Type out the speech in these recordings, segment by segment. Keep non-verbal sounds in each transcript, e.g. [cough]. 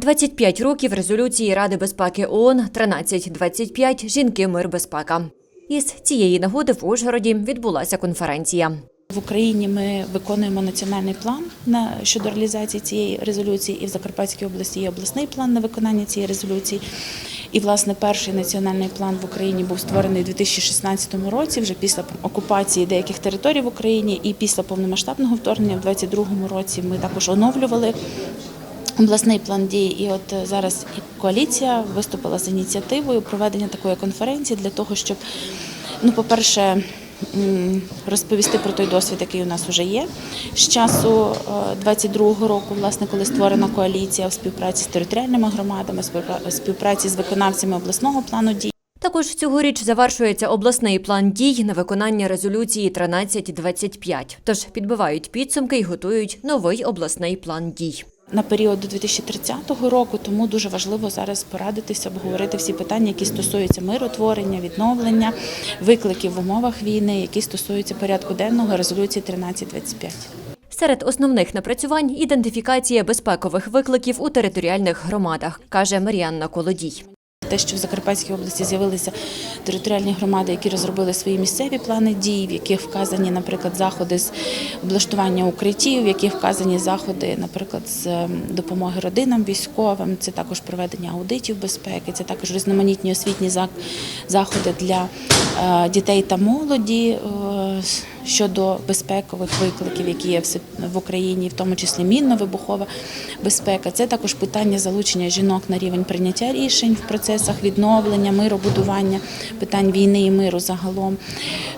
25 років резолюції Ради безпеки ООН 1325 Жінки, мир, безпека. Із цієї нагоди в Ужгороді відбулася конференція. В Україні ми виконуємо національний план на щодо реалізації цієї резолюції, і в Закарпатській області є обласний план на виконання цієї резолюції. І власне перший національний план в Україні був створений у 2016 році, вже після окупації деяких територій в Україні, і після повномасштабного вторгнення в 2022 році ми також оновлювали. Обласний план дій, і от е, зараз і коаліція виступила з ініціативою проведення такої конференції для того, щоб, ну, по-перше, розповісти про той досвід, який у нас вже є. З часу 22-го року, власне, коли створена коаліція в співпраці з територіальними громадами, співпраці з виконавцями обласного плану дій. Також цьогоріч завершується обласний план дій на виконання резолюції 1325. Тож підбивають підсумки і готують новий обласний план дій. На період до 2030 року, тому дуже важливо зараз порадитися, обговорити всі питання, які стосуються миротворення, відновлення, викликів в умовах війни, які стосуються порядку денного резолюції 1325. Серед основних напрацювань ідентифікація безпекових викликів у територіальних громадах, каже Маріанна Колодій. Те, що в Закарпатській області з'явилися територіальні громади, які розробили свої місцеві плани дій, в яких вказані, наприклад, заходи з облаштування укриттів, в яких вказані заходи, наприклад, з ем, допомоги родинам військовим. Це також проведення аудитів безпеки, це також різноманітні освітні заходи для е, дітей та молоді е, щодо безпекових викликів, які є в Україні, в тому числі мінно-вибухова безпека. Це також питання залучення жінок на рівень прийняття рішень в процесах відновлення, миробудування, питань війни і миру загалом.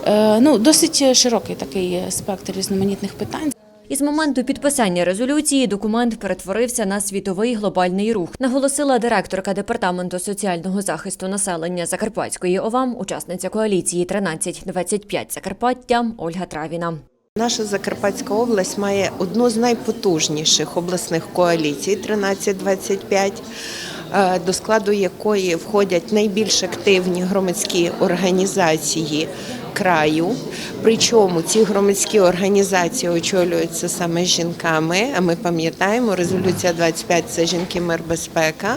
Е, Ну, досить широкий такий спектр різноманітних питань. Із моменту підписання резолюції документ перетворився на світовий глобальний рух, наголосила директорка департаменту соціального захисту населення Закарпатської ОВАМ, учасниця коаліції 1325 Закарпаття Ольга Травіна. Наша Закарпатська область має одну з найпотужніших обласних коаліцій 1325, е, до складу якої входять найбільш активні громадські організації краю. Причому ці громадські організації очолюються саме жінками. А ми пам'ятаємо, резолюція 25 – це жінки, мир, безпека.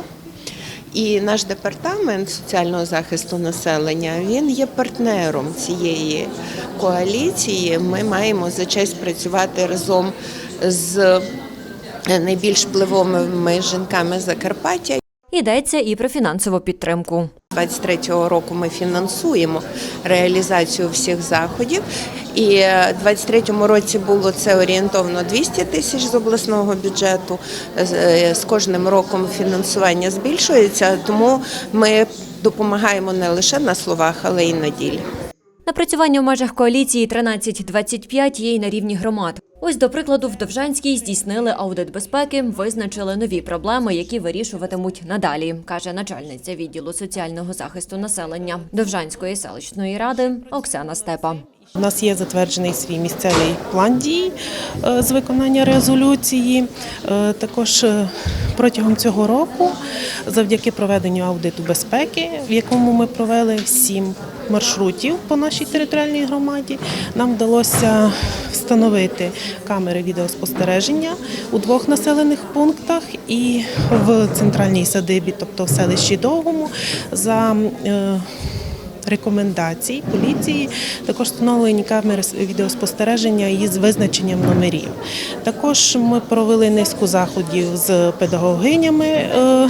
І наш департамент соціального захисту населення він є партнером цієї коаліції. Ми маємо за честь працювати разом з найбільш впливовими жінками Закарпаття. Йдеться і про фінансову підтримку. 23-го року ми фінансуємо реалізацію всіх заходів. І в 23-му році було це орієнтовно 200 тисяч з обласного бюджету. З- е, З кожним роком фінансування збільшується, тому ми допомагаємо не лише на словах, але й на ділі. Напрацювання в межах коаліції 1325 є й на рівні громад. Ось, до прикладу, в Довжанській здійснили аудит безпеки, визначили нові проблеми, які вирішуватимуть надалі, каже начальниця відділу соціального захисту населення Довжанської селищної ради Оксана Степа. У нас є затверджений свій місцевий план дій е, з виконання резолюції. Е, Також е, протягом цього року, завдяки проведенню аудиту безпеки, в якому ми провели сім маршрутів по нашій територіальній громаді, нам вдалося встановити камери відеоспостереження у двох населених пунктах і в центральній садибі, тобто в селищі Довгому, за е, рекомендацій поліції, також встановлені камери відеоспостереження із визначенням номерів. Також ми провели низку заходів з педагогинями е,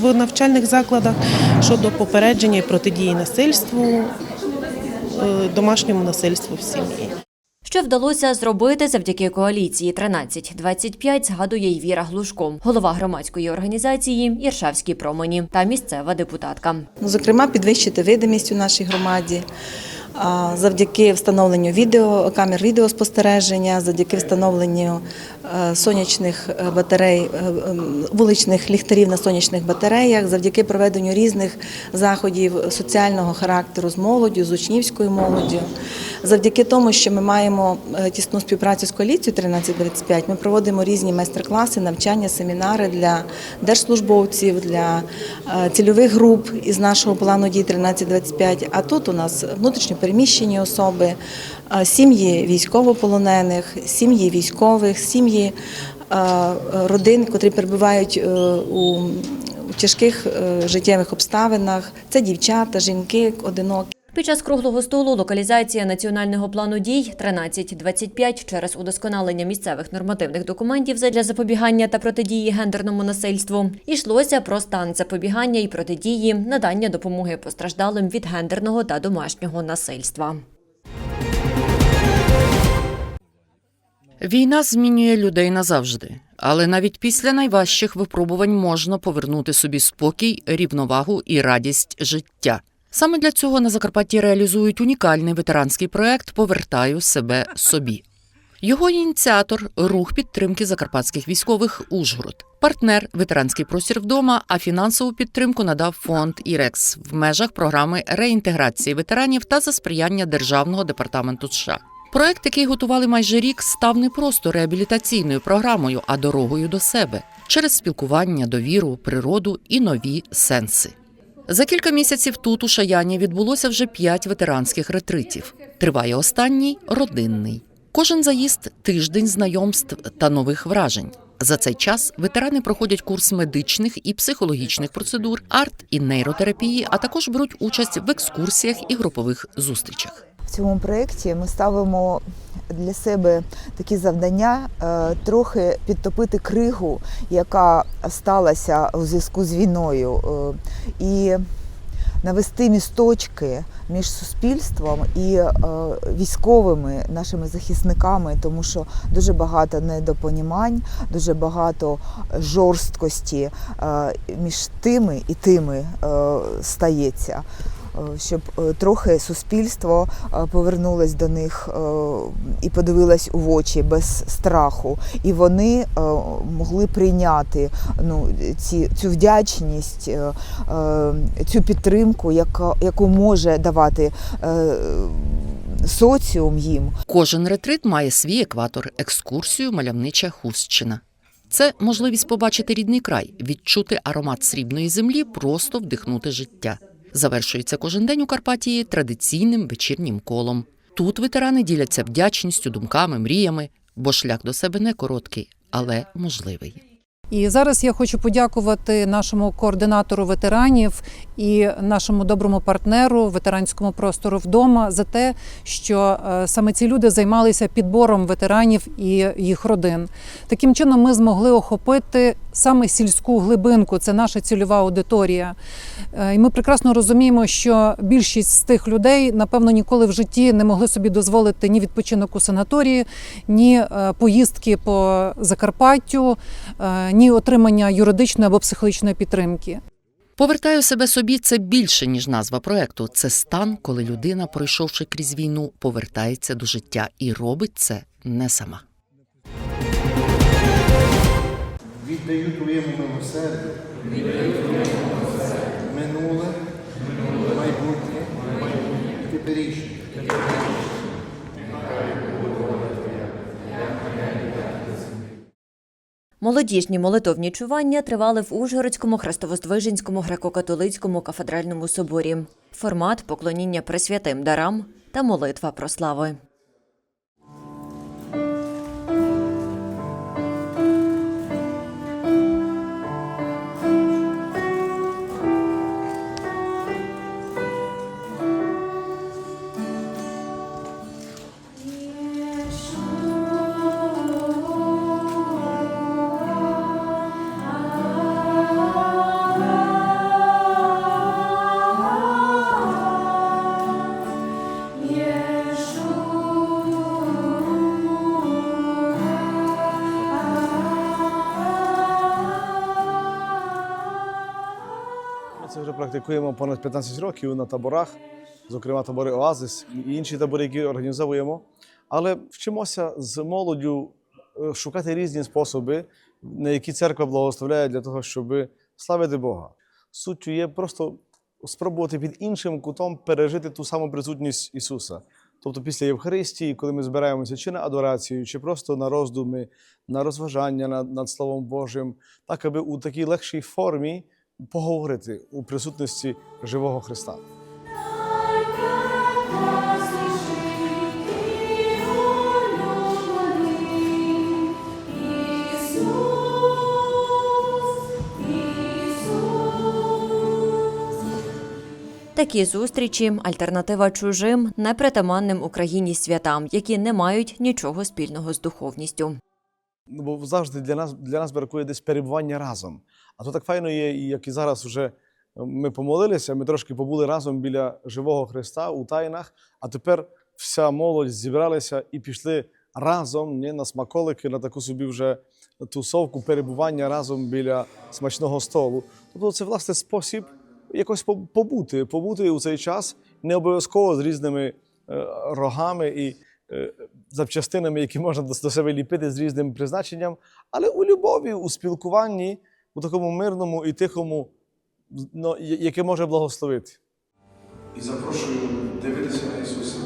в навчальних закладах щодо попередження і протидії насильству, е, домашньому насильству в сім'ї. Що вдалося зробити завдяки коаліції 1325, згадує й Віра Глушко, голова громадської організації Іршавські промені та місцева депутатка. Ну, Зокрема, підвищити видимість у нашій громаді завдяки встановленню відео, камер відеоспостереження, завдяки встановленню сонячних е, батарей, е, вуличних ліхтарів на сонячних батареях, завдяки проведенню різних заходів соціального характеру з молоддю, з учнівською молоддю. Завдяки тому, що ми маємо е, тісну співпрацю з коаліцією 1325, ми проводимо різні майстер-класи, навчання, семінари для держслужбовців, для е, цільових груп із нашого плану дій 1325. А тут у нас внутрішньо переміщені особи, е, сім'ї військовополонених, сім'ї військових, сім'ї родин, котрі перебувають е, у тяжких е, життєвих обставинах. Це дівчата, жінки одинокі. Під час круглого столу локалізація національного плану дій 1325 через удосконалення місцевих нормативних документів задля запобігання та протидії гендерному насильству йшлося про стан запобігання і протидії, надання допомоги постраждалим від гендерного та домашнього насильства. Війна змінює людей назавжди, але навіть після найважчих випробувань можна повернути собі спокій, рівновагу і радість життя. Саме для цього на Закарпатті реалізують унікальний ветеранський проект Повертаю себе собі. Його ініціатор рух підтримки закарпатських військових Ужгород. Партнер ветеранський простір вдома, а фінансову підтримку надав фонд ІРЕКС в межах програми реінтеграції ветеранів та за сприяння Державного департаменту США. Проект, який готували майже рік, став не просто реабілітаційною програмою, а дорогою до себе через спілкування, довіру, природу і нові сенси. За кілька місяців тут у Шаяні відбулося вже п'ять ветеранських ретритів. Триває останній родинний. Кожен заїзд тиждень знайомств та нових вражень. За цей час ветерани проходять курс медичних і психологічних процедур, арт і нейротерапії, а також беруть участь в екскурсіях і групових зустрічах. Цьому проєкті ми ставимо для себе такі завдання е, трохи підтопити кригу, яка сталася у зв'язку з війною, е, і навести місточки між суспільством і е, військовими нашими захисниками, тому що дуже багато недопонімань, дуже багато жорсткості між тими і тими стається щоб е, трохи суспільство е, повернулось до них е, і подивилось у очі без страху, і вони е, могли прийняти ну, ці, цю вдячність, е, е, цю підтримку, яку може давати е, соціум їм. Кожен ретрит має свій екватор, екскурсію, мальовнича хустчина. Це можливість побачити рідний край, відчути аромат срібної землі, просто вдихнути життя. Завершується кожен день у Карпатії традиційним вечірнім колом. Тут ветерани діляться вдячністю, думками, мріями, бо шлях до себе не короткий, але можливий. І зараз я хочу подякувати нашому координатору ветеранів і нашому доброму партнеру ветеранському простору вдома за те, що е, саме ці люди займалися підбором ветеранів і їх родин. Таким чином, ми змогли охопити саме сільську глибинку. Це наша цільова аудиторія. Е, І ми прекрасно розуміємо, що більшість з тих людей, напевно, ніколи в житті не могли собі дозволити ні відпочинок у санаторії, ні е, поїздки по Закарпаттю, е, ні отримання юридичної або психологічної підтримки. Повертаю себе собі це більше, ніж назва проекту. Це стан, коли людина, пройшовши крізь війну, повертається до життя і робить це не сама. Віддаю твоєму милосердю. Минуле, майбутнє, теперішнє. Молодіжні молитовні чування тривали в Ужгородському Хрестовоздвиженському греко-католицькому кафедральному соборі. Формат поклоніння пресвятим дарам та молитва про слави. Практикуємо понад 15 років на таборах, зокрема табори Оазис і інші табори, які організовуємо. Але вчимося з молоддю е, шукати різні способи, на які церква благословляє для того, щоб славити Бога. Суттю є просто спробувати під іншим кутом пережити ту саму присутність Ісуса. Тобто після Євхаристії, коли ми збираємося чи на адорацію, чи просто на роздуми, на розважання над, над Словом Божим, так аби у такій легшій формі поговорити у присутності живого Христа. Такі зустрічі альтернатива чужим непритаманним Україні святам, які не мають нічого спільного з духовністю. Ну, бо завжди для нас, для нас бракує десь перебування разом. А то так файно є, як і зараз вже ми помолилися, ми трошки побули разом біля живого Христа у тайнах, а тепер вся молодь зібралася і пішли разом ні, на смаколики, на таку собі вже тусовку перебування разом біля смачного столу. Тобто це власне спосіб якось побути, побути у цей час, не обов'язково з різними е, рогами і е, запчастинами, які можна до, себе ліпити з різним призначенням, але у любові, у спілкуванні, у такому мирному і тихому, ну, яке може благословити. І запрошую дивитися на Ісуса.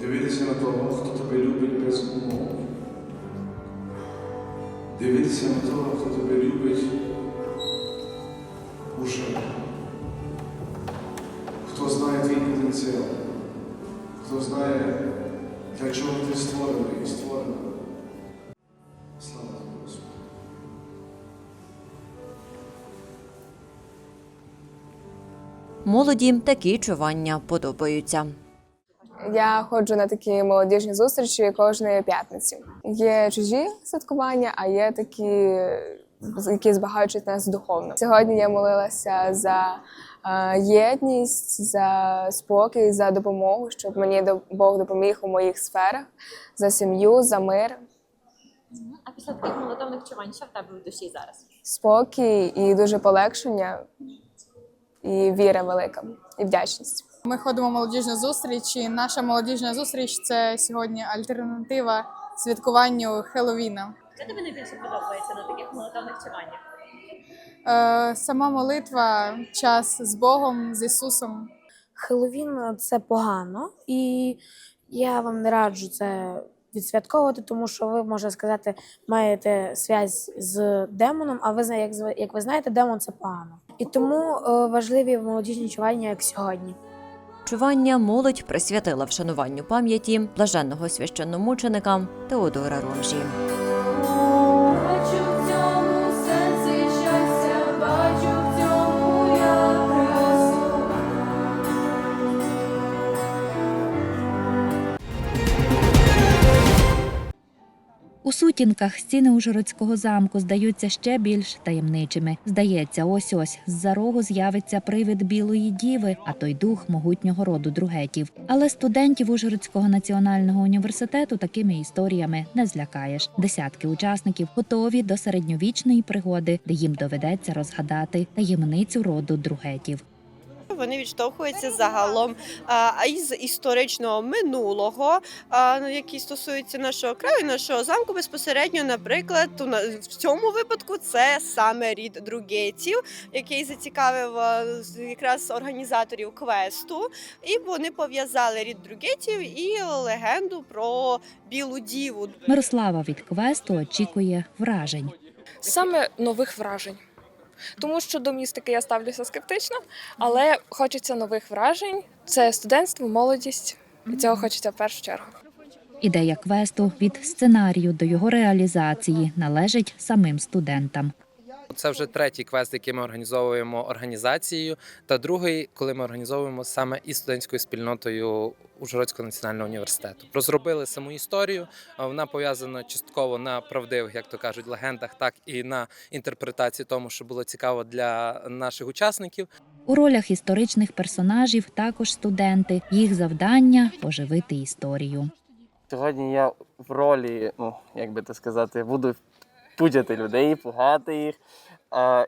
Дивитися на того, хто тебе любить без умов. Дивитися на того, хто тебе любить уже. Хто знає твій потенціал, хто знає, для чого ти створений і створена. Слава Молоді такі чування подобаються. Я ходжу на такі молодіжні зустрічі кожної п'ятниці. Є чужі святкування, а є такі, які збагачують нас духовно. Сьогодні я молилася за єдність, за спокій, за допомогу, щоб мені до- Бог допоміг у моїх сферах, за сім'ю, за мир, А після таких молитовних чувань, що в тебе в душі зараз? спокій і дуже полегшення, і віра велика, і вдячність. Ми ходимо в молодіжну зустріч, і наша молодіжна зустріч це сьогодні альтернатива святкуванню Хеллоуіна. Що тобі найбільше подобається на таких молитовних чуваннях? Е, сама молитва, час з Богом, з Ісусом. Хеллоуін це погано, і я вам не раджу це відсвятковувати, тому що ви, можна сказати, маєте связь з демоном, а ви як, як ви знаєте, демон це погано. І тому е, важливі молодіжні чування, як сьогодні. Чування молодь присвятила вшануванню пам'яті блаженного священномученика Теодора Ромжі. У сутінках стіни Ужгородського замку здаються ще більш таємничими. Здається, ось ось з-за рогу з'явиться привид білої діви, а той дух могутнього роду другетів. Але студентів Ужгородського національного університету такими історіями не злякаєш. Десятки учасників готові до середньовічної пригоди, де їм доведеться розгадати таємницю роду другетів. Вони відштовхуються загалом із історичного минулого, ну, які стосуються нашого краю, нашого замку. Безпосередньо, наприклад, в цьому випадку це саме рід Другетів, який зацікавив якраз організаторів квесту, і вони пов'язали рід Другетів і легенду про білу діву. Мирослава від квесту очікує вражень. Саме нових вражень. Тому що до містики я ставлюся скептично, але хочеться нових вражень. Це студентство, молодість. І цього хочеться в першу чергу. Ідея квесту від сценарію до його реалізації належить самим студентам. Це вже третій квест, який ми організовуємо організацією, та другий, коли ми організовуємо саме із студентською спільнотою Ужгородського національного університету. Розробили саму історію. а Вона пов'язана частково на правдивих, як то кажуть, легендах, так і на інтерпретації тому, що було цікаво для наших учасників. У ролях історичних персонажів також студенти. Їх завдання оживити історію. Сьогодні я в ролі, ну як би то сказати, буду пудяти людей, пугати їх.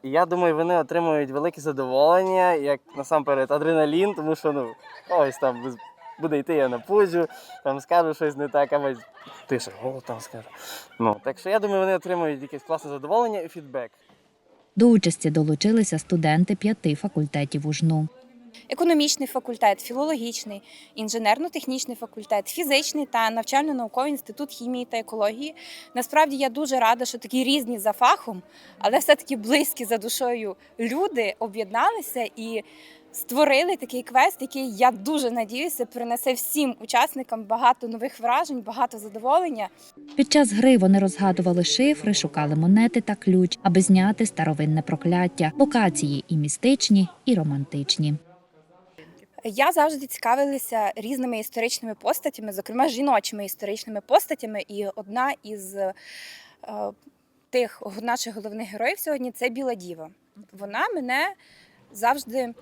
І я думаю, вони отримують велике задоволення, як насамперед адреналін, тому що ну ось там буде йти, я напуджу, там скажу щось не так, а ось тише, о, там скажу. Ну, так що я думаю, вони отримують якесь класне задоволення і фідбек. До участі долучилися студенти п'яти факультетів УЖНУ. Економічний факультет, філологічний, інженерно-технічний факультет, фізичний та навчально-науковий інститут хімії та екології. Насправді я дуже рада, що такі різні за фахом, але все-таки близькі за душою люди об'єдналися і створили такий квест, який я дуже надіюся принесе всім учасникам багато нових вражень, багато задоволення. Під час гри вони розгадували шифри, шукали монети та ключ, аби зняти старовинне прокляття. Локації і містичні, і романтичні. Я завжди цікавилася різними історичними постатями, зокрема жіночими історичними постатями. І одна із е, тих наших головних героїв сьогодні це Біла Діва. Вона мене завжди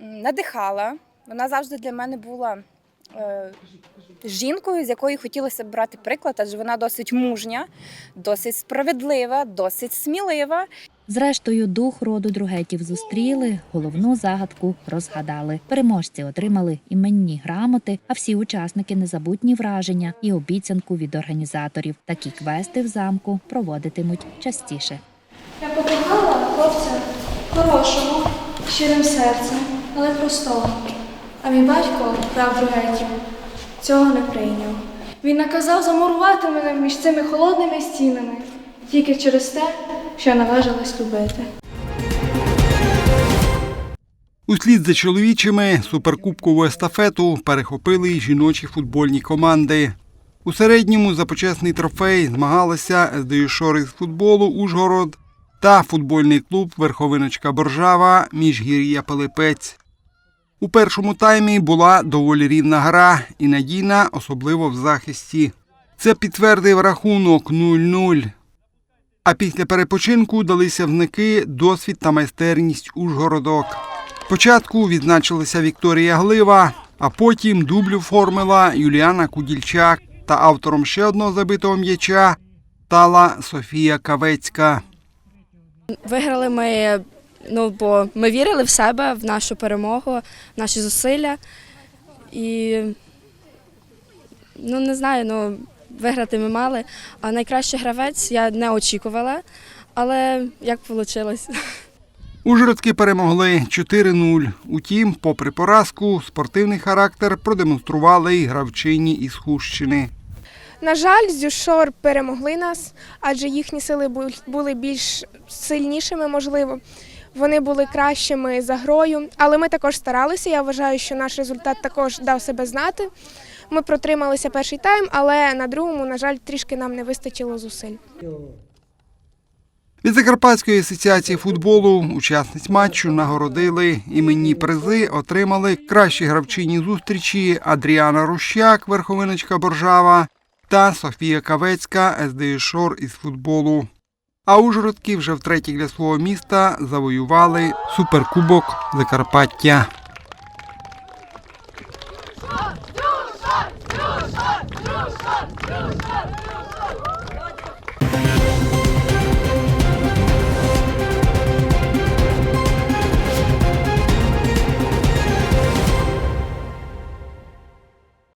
надихала. Вона завжди для мене була жінкою, з якої хотілося б брати приклад, адже вона досить мужня, досить справедлива, досить смілива. Зрештою, дух роду другетів зустріли, головну загадку розгадали. Переможці отримали іменні грамоти, а всі учасники незабутні враження і обіцянку від організаторів. Такі квести в замку проводитимуть частіше. Я покохала хлопця хорошого, щирим серцем, але простого. А мій батько, прав другетів, цього не прийняв. Він наказав замурувати мене між цими холодними стінами тільки через те, що я наважилась любити. Услід за чоловічими суперкубкову естафету перехопили й жіночі футбольні команди. У середньому за почесний трофей змагалися СДЮ Шори з футболу Ужгород та футбольний клуб Верховиночка Боржава Міжгір'я Пилипець. У першому таймі була доволі рівна гра і надійна, особливо в захисті. Це підтвердив рахунок 0-0. А після перепочинку далися вники досвід та майстерність Ужгородок. Спочатку відзначилася Вікторія Глива, а потім дублю формила Юліана Кудільчак та автором ще одного забитого м'яча стала Софія Кавецька. Виграли ми, ну бо ми вірили в себе, в нашу перемогу, в наші зусилля. І ну не знаю, ну виграти ми мали. А найкращий гравець я не очікувала, але як вийшло. [laughs] Ужгородки перемогли 4-0. Утім, попри поразку, спортивний характер продемонстрували й гравчині із Хущини. На жаль, Зюшор перемогли нас, адже їхні сили були більш сильнішими, можливо. Вони були кращими за грою, але ми також старалися. Я вважаю, що наш результат також дав себе знати. Ми протрималися перший тайм, але на другому, на жаль, трішки нам не вистачило зусиль. Від Закарпатської асоціації футболу учасниць матчу нагородили іменні призи, отримали кращі гравчині зустрічі Адріана Рущак, верховиночка Боржава та Софія Кавецька, СДЮ Шор із футболу. А Ужгородки вже втретє для свого міста завоювали суперкубок Закарпаття. Дружа! Дружа! Дружа! Дружа!